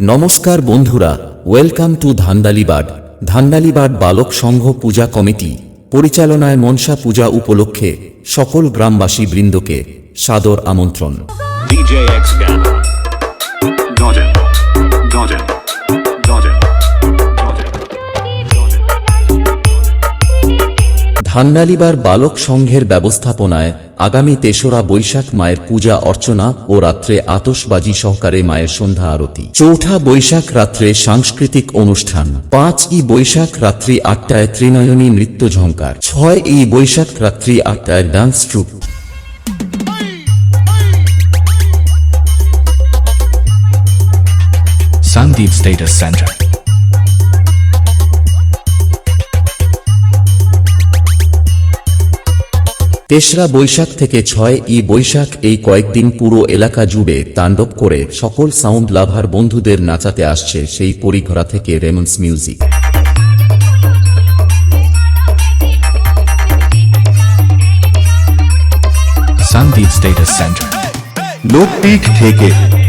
নমস্কার বন্ধুরা, welcome to ধান্দালিবাড ধান্দালিবাড বালক সংঘ পূজা কমিটি, পরিচালনায় মনসা পূজা উপলক্ষে সকল গ্রামবাসী বৃন্দকে সাদর আমন্ত্রণ। ধান্দালিবার বালক সংঘের ব্যবস্থাপনায় আগামী তেসরা বৈশাখ মায়ের পূজা অর্চনা ও রাত্রে আতশবাজি সহকারে মায়ের সন্ধ্যা আরতি। চৌঠা বৈশাখ রাত্রে সাংস্কৃতিক অনুষ্ঠান। পাঁচ ই বৈশাখ রাত্রি আটটায় ত্রিনয়নী নৃত্য ঝঙ্কার ছয় ই বৈশাখ রাত্রি আটটায় dance troupe. Sandeep Status Center. তেসরা বৈশাখ থেকে ছয় ই বৈশাখ এই কয়েকদিন পুরো এলাকা জুড়ে তাণ্ডব করে সকল সাউন্ড লাভার বন্ধুদের নাচাতে আসছে সেই পরিঘরা থেকে রেমন্স মিউজিক। Sandeep স্টেটাস সেন্টার লোকপিক থেকে